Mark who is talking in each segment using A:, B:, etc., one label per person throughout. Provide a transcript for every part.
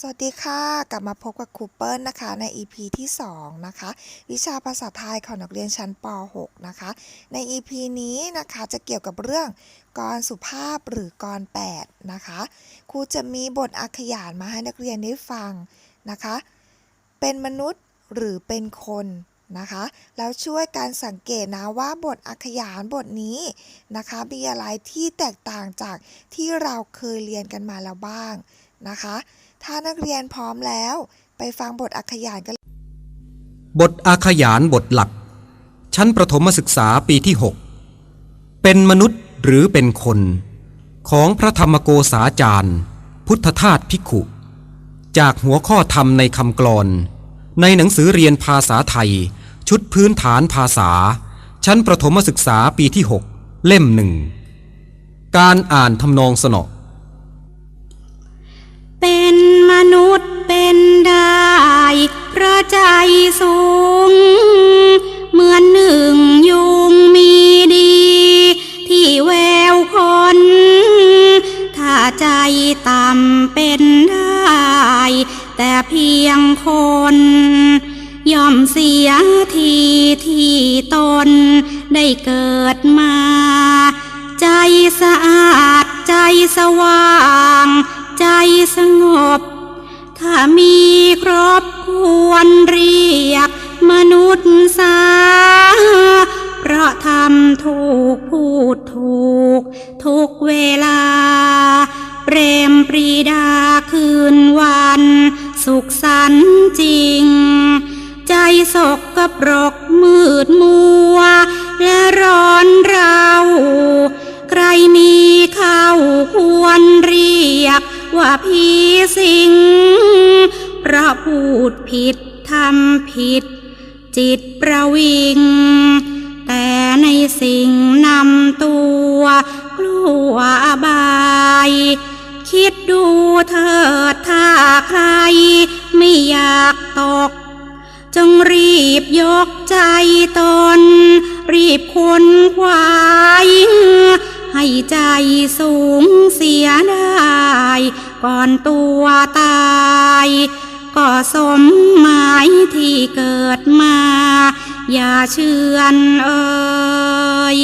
A: สวัสดีค่ะ กลับมาพบกับครูเปิลนะคะใน EP ที่ 2 นะคะ วิชาภาษาไทยของนักเรียนชั้นป .6 นะคะ ใน EP นี้นะคะจะเกี่ยวกับเรื่องกรสุภาพหรือกร8นะคะครูจะมีบทอักขยานมาให้นักเรียนได้ฟังนะคะ เป็นมนุษย์หรือเป็นคนนะคะแล้วช่วยการสังเกตนะว่าบทอักขยานบทนี้นะคะมีอะไรที่แตกต่างจากที่เราเคยเรียนกันมาแล้วบ้างนะคะ ถ้านักเรียนพร้อมแล้ว ไปฟังบทอักขยานกัน
B: บทอาขยานบทหลัก ชั้นประถมศึกษาปีที่ 6 เป็นมนุษย์หรือเป็นคน ของพระธรรมโกษาจารย์ พุทธทาสภิกขุ จากหัวข้อธรรมในคำกลอน ในหนังสือเรียนภาษาไทย ชุดพื้นฐานภาษา ชั้นประถมศึกษาปีที่ 6 เล่มหนึ่ง การอ่านทำนองสนอ
C: แต่เพียงคน ย่อมเสียทีที่ตนได้เกิดมา ใจสะอาดใจสว่าง ใจสงบ ถ้ามีครบควรเรียกมนุษย์สาเพราะทำถูกพูดถูก ทุกเวลา เปรมปรีดาคืนวัน สุขสันต์จริง ใจสกกระปรกมืดมัว และร้อนเรา ใครมีเข้าควรเรียก ว่าผีสิงเพราะพูดผิดทำผิด จิตประวิง แต่ในสิ่งนำตัว กลัวอบาย คิดดูเถิด กตก จงรีบยกใจตน รีบค้นควายให้ใจสูงเสียได้ ก่อนตัวตาย ก็สมหมายที่เกิดมา อย่าเชื่อนเอ่ย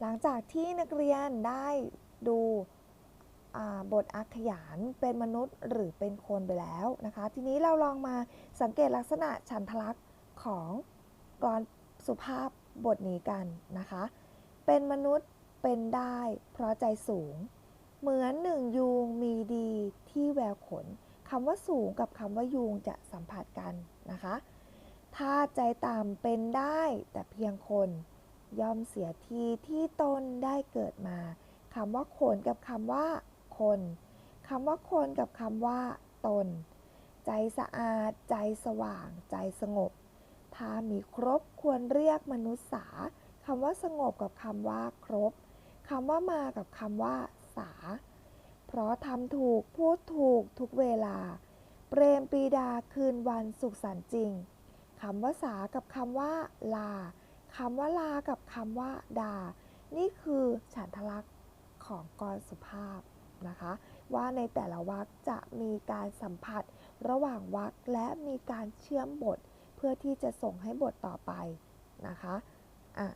A: หลังจากที่นักเรียนได้ดู บทอักขยานเป็นมนุษย์หรือเป็นคนไปแล้วนะคะ ทีนี้เราลองมาสังเกตลักษณะฉันทลักษณ์ของกรสุภาพบทนี้กันนะคะ เป็นมนุษย์เป็นได้เพราะใจสูง เหมือนหนึ่งยูงมีดีที่แววขนคำว่าสูงกับคำว่ายูงจะสัมผัสกันนะคะ ถ้าใจต่ำเป็นได้แต่เพียงคนย่อมเสียทีที่ตนได้เกิดมาคำว่าขนกับคำว่า คนคำว่าคนกับคำว่า ตน ใจสะอาด ใจสว่าง ใจสงบ ถ้ามีครบควรเรียกมนุษย์สาคำว่าสงบกับคำว่าครบคำว่ามากับคำว่า สา เพราะทำถูกพูดถูกทุกเวลา เปรมปีดาคืนวันสุขสันต์จริงคำว่าสากับคำว่า ลาคำว่าลากับคำว่าดา นี่คือฉันทลักษณ์ของกรสุภาพ นะคะ ว่าในแต่ละวรรคจะมีการสัมผัสระหว่างวรรคและมีการเชื่อมบท เพื่อที่จะส่งให้บทต่อไปนะคะะ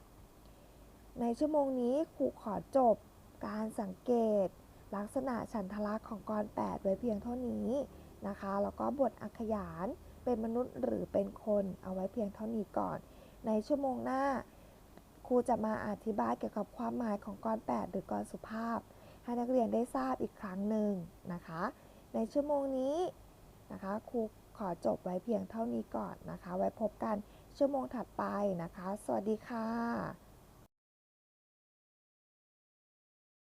A: ในชั่วโมงนี้ครูขอจบการสังเกต ลักษณะฉันทลักษณ์ของกร 8 ไว้เพียงเท่านี้นะคะ แล้วก็บทอักขยานเป็นมนุษย์หรือเป็นคนเอาไว้เพียงเท่านี้ก่อน ในชั่วโมงหน้าครูจะมาอธิบายเกี่ยวกับความหมายของกร 8 หรือกรสุภาพ ให้นักเรียนได้ทราบอีกครั้งหนึ่งนะคะ ในชั่วโมงนี้นะคะครูขอจบไว้เพียงเท่านี้ก่อนนะคะ ไว้พบกันชั่วโมงถัดไปนะคะ สวัสดีค่ะ